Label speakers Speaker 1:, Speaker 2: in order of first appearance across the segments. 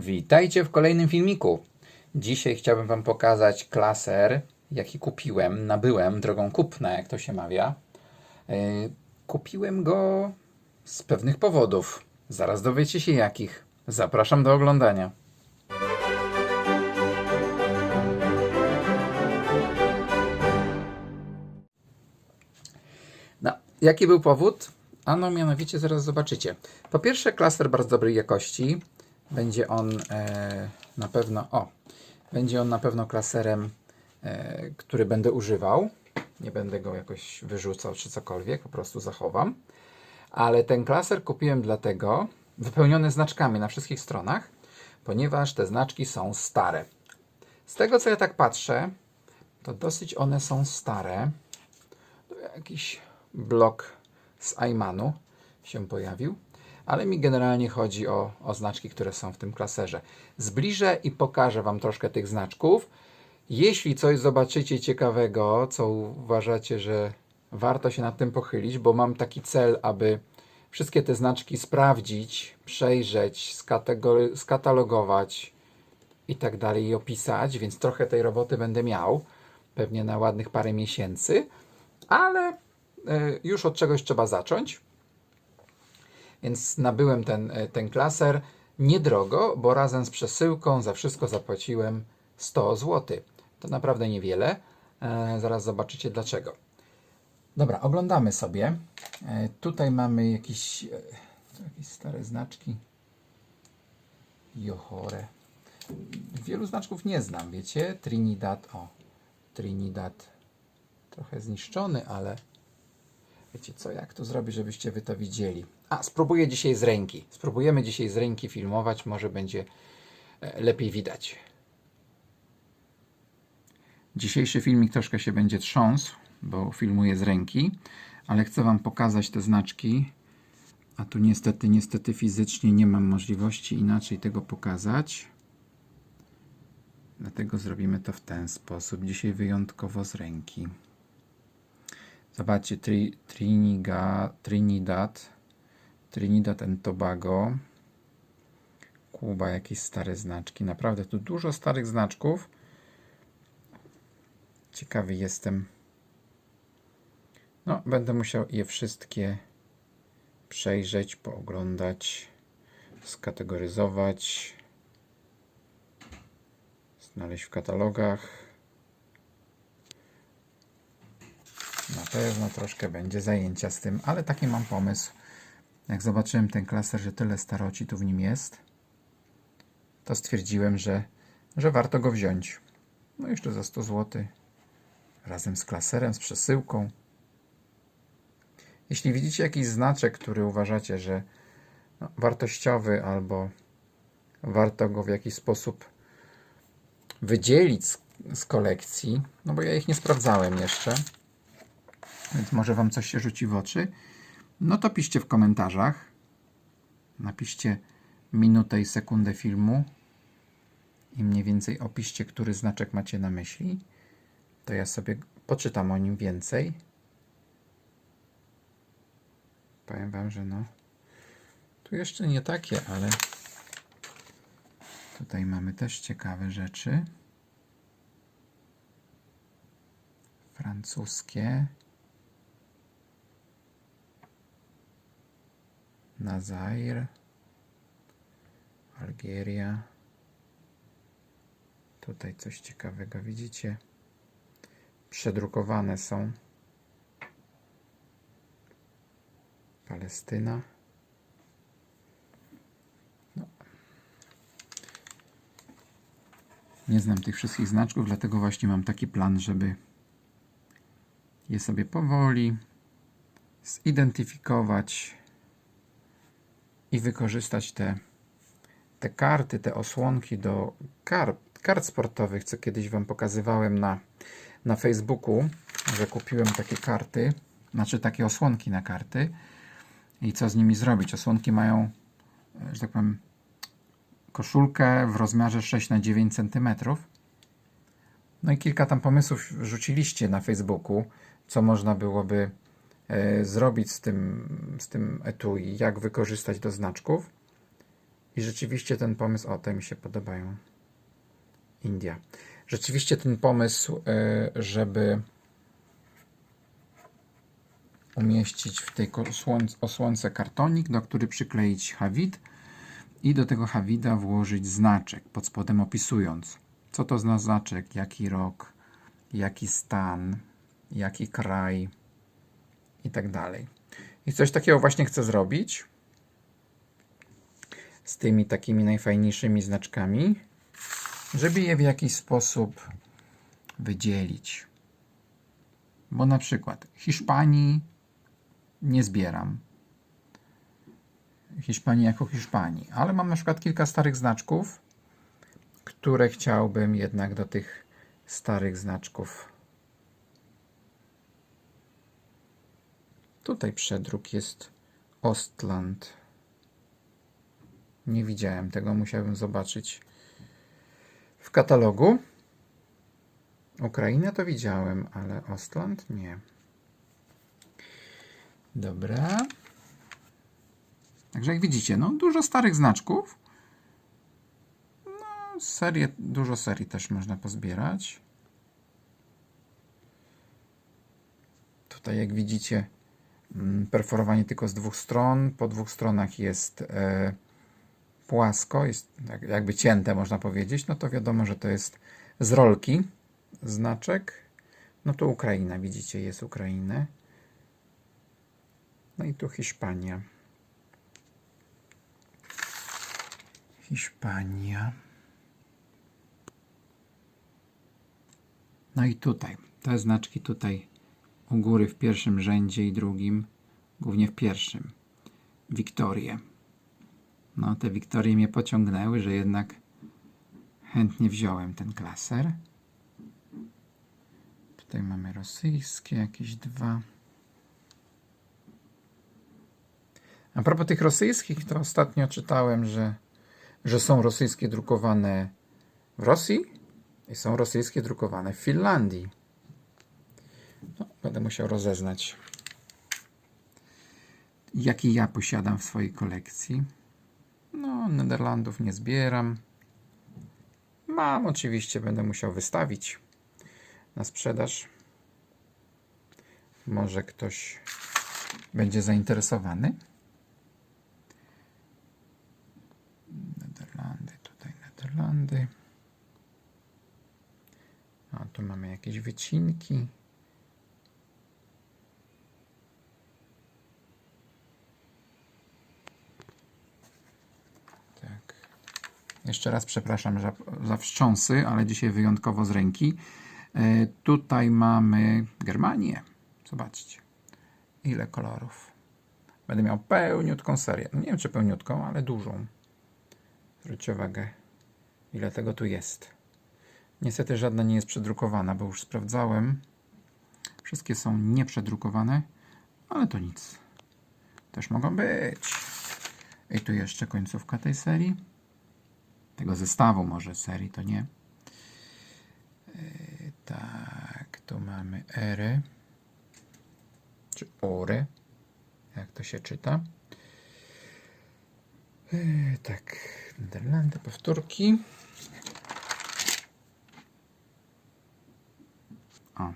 Speaker 1: Witajcie w kolejnym filmiku. Dzisiaj chciałbym Wam pokazać klaser, jaki kupiłem, nabyłem drogą kupna, jak to się mawia. Yy, Kupiłem go z pewnych powodów. Zaraz dowiecie się jakich. Zapraszam do oglądania. No, jaki był powód? Ano, mianowicie zaraz zobaczycie. Po pierwsze, klaser bardzo dobrej jakości. Będzie on e, na pewno, o, będzie on na pewno klaserem, e, który będę używał. Nie będę go jakoś wyrzucał czy cokolwiek, po prostu zachowam. Ale ten klaser kupiłem dlatego, wypełniony znaczkami na wszystkich stronach, ponieważ te znaczki są stare. Z tego co ja tak patrzę, to dosyć one są stare. Jakiś blok z Aymanu się pojawił, ale mi generalnie chodzi o, o znaczki, które są w tym klaserze. Zbliżę i pokażę Wam troszkę tych znaczków. Jeśli coś zobaczycie ciekawego, co uważacie, że warto się nad tym pochylić, bo mam taki cel, aby wszystkie te znaczki sprawdzić, przejrzeć, skatalogować i tak dalej i opisać, więc trochę tej roboty będę miał, pewnie na ładnych parę miesięcy, ale e, już od czegoś trzeba zacząć. Więc nabyłem ten, e, ten klaser niedrogo, bo razem z przesyłką za wszystko zapłaciłem 100 zł. To naprawdę niewiele. E, zaraz zobaczycie dlaczego. Dobra, oglądamy sobie. E, tutaj mamy jakieś, jakieś stare znaczki. Johore. Wielu znaczków nie znam, wiecie? Trinidad, o, Trinidad trochę zniszczony, ale wiecie co, jak to zrobić, żebyście wy to widzieli? A, spróbuję dzisiaj z ręki. Spróbujemy dzisiaj z ręki filmować, może będzie e, lepiej widać. Dzisiejszy filmik troszkę się będzie trząsł, bo filmuję z ręki, ale chcę Wam pokazać te znaczki. A tu niestety, niestety fizycznie nie mam możliwości inaczej tego pokazać. Dlatego zrobimy to w ten sposób. Dzisiaj wyjątkowo z ręki. Zobaczcie, tri, Triniga, Trinidad, Trinidad and Tobago, Kuba, jakieś stare znaczki. Naprawdę tu dużo starych znaczków. Ciekawy jestem. No, będę musiał je wszystkie przejrzeć, pooglądać, skategoryzować, znaleźć w katalogach. Na pewno troszkę będzie zajęcia z tym, ale taki mam pomysł. Jak zobaczyłem ten klaser, że tyle staroci tu w nim jest, to stwierdziłem, że, że warto go wziąć. No jeszcze za 100 zł. Razem z klaserem, z przesyłką. Jeśli widzicie jakiś znaczek, który uważacie, że no, wartościowy albo warto go w jakiś sposób wydzielić z, z kolekcji, no bo ja ich nie sprawdzałem jeszcze, więc może Wam coś się rzuci w oczy, no to piszcie w komentarzach. Napiszcie minutę i sekundę filmu i mniej więcej opiszcie, który znaczek macie na myśli. To ja sobie poczytam o nim więcej. Powiem Wam, że no. Tu jeszcze nie takie, ale tutaj mamy też ciekawe rzeczy. Francuskie. Nazair. Algieria. Tutaj coś ciekawego widzicie. Przedrukowane są. Palestyna. No. Nie znam tych wszystkich znaczków, dlatego właśnie mam taki plan, żeby je sobie powoli zidentyfikować i wykorzystać te, te karty, te osłonki do kart, kart sportowych, co kiedyś Wam pokazywałem na, na Facebooku, że kupiłem takie karty, znaczy takie osłonki na karty i co z nimi zrobić. Osłonki mają, że tak powiem, koszulkę w rozmiarze 6 na 9 cm. No i kilka tam pomysłów rzuciliście na Facebooku, co można byłoby zrobić z tym, z tym etui, jak wykorzystać do znaczków. I rzeczywiście ten pomysł, o te mi się podobają. India. Rzeczywiście ten pomysł, e, żeby umieścić w tej osłonce kartonik, do który przykleić hawid i do tego hawida włożyć znaczek pod spodem opisując, co to za znaczek, jaki rok, jaki stan, jaki kraj i tak dalej. I coś takiego właśnie chcę zrobić z tymi takimi najfajniejszymi znaczkami, żeby je w jakiś sposób wydzielić. Bo na przykład Hiszpanii nie zbieram. Hiszpanii jako Hiszpanii, ale mam na przykład kilka starych znaczków, które chciałbym jednak do tych starych znaczków. Tutaj przedruk jest Ostland. Nie widziałem tego, musiałbym zobaczyć w katalogu. Ukrainę to widziałem, ale Ostland nie. Dobra. Także jak widzicie, no dużo starych znaczków. No, serię, dużo serii też można pozbierać. Tutaj jak widzicie, perforowanie tylko z dwóch stron. Po dwóch stronach jest e, płasko, jest jak- jakby cięte można powiedzieć. No to wiadomo, że to jest z rolki znaczek. No tu Ukraina, widzicie, jest Ukrainę. No i tu Hiszpania. Hiszpania. No i tutaj. Te znaczki tutaj u góry w pierwszym rzędzie i drugim, głównie w pierwszym. Wiktorie. No, te Wiktorie mnie pociągnęły, że jednak chętnie wziąłem ten klaser. Tutaj mamy rosyjskie, jakieś dwa. A propos tych rosyjskich, to ostatnio czytałem, że, że są rosyjskie drukowane w Rosji i są rosyjskie drukowane w Finlandii. No, będę musiał rozeznać, jaki ja posiadam w swojej kolekcji. No, Nederlandów nie zbieram. Mam oczywiście, będę musiał wystawić na sprzedaż. Może ktoś będzie zainteresowany. Nederlandy, tutaj Nederlandy. A tu mamy jakieś wycinki. Jeszcze raz przepraszam za, za wstrząsy, ale dzisiaj wyjątkowo z ręki. E, tutaj mamy Germanię. Zobaczcie, ile kolorów. Będę miał pełniutką serię. Nie wiem, czy pełniutką, ale dużą. Zwróćcie uwagę, ile tego tu jest. Niestety żadna nie jest przedrukowana, bo już sprawdzałem. Wszystkie są nieprzedrukowane, ale to nic. Też mogą być. I tu jeszcze końcówka tej serii. Tego zestawu może serii, to nie. Yy, tak, tu mamy ery. Czy ory. Jak to się czyta. Yy, tak, Niderlandy, powtórki. O,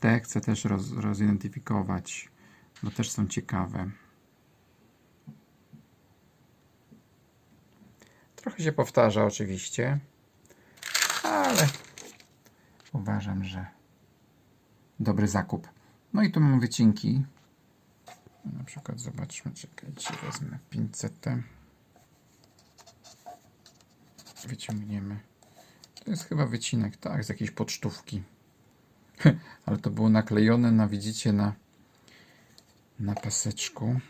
Speaker 1: te chcę też roz, rozidentyfikować, bo też są ciekawe. Trochę się powtarza oczywiście, ale uważam, że dobry zakup. No i tu mam wycinki. Na przykład zobaczmy, czekajcie, wezmę pincetę. Wyciągniemy. To jest chyba wycinek, tak, z jakiejś pocztówki. Ale to było naklejone na, widzicie, na, na paseczku.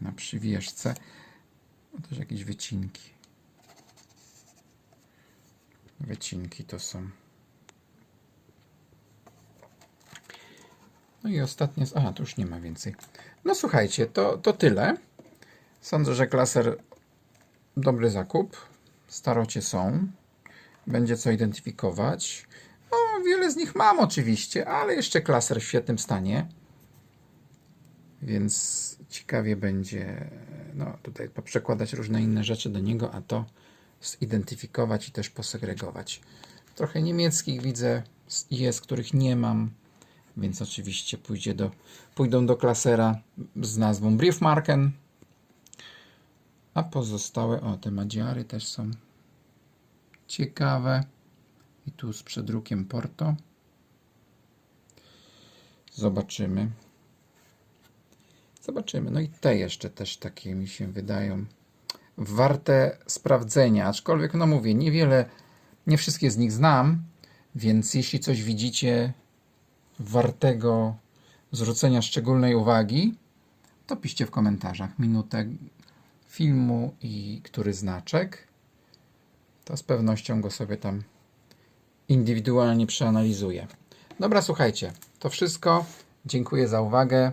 Speaker 1: Na przywieszce. No też jakieś wycinki. Wycinki to są. No i ostatnie. A, tu już nie ma więcej. No słuchajcie, to, to tyle. Sądzę, że klaser dobry zakup. Starocie są. Będzie co identyfikować. No, wiele z nich mam oczywiście, ale jeszcze klaser w świetnym stanie. Więc ciekawie będzie no, tutaj poprzekładać różne inne rzeczy do niego, a to zidentyfikować i też posegregować. Trochę niemieckich widzę, jest, których nie mam, więc oczywiście pójdzie do, pójdą do klasera z nazwą Briefmarken, a pozostałe, o te Madziary też są ciekawe. I tu z przedrukiem Porto. Zobaczymy. Zobaczymy. No i te jeszcze też takie mi się wydają warte sprawdzenia. Aczkolwiek, no mówię, niewiele, nie wszystkie z nich znam, więc jeśli coś widzicie wartego zwrócenia szczególnej uwagi, to piszcie w komentarzach minutę filmu i który znaczek. To z pewnością go sobie tam indywidualnie przeanalizuję. Dobra, słuchajcie, to wszystko. Dziękuję za uwagę.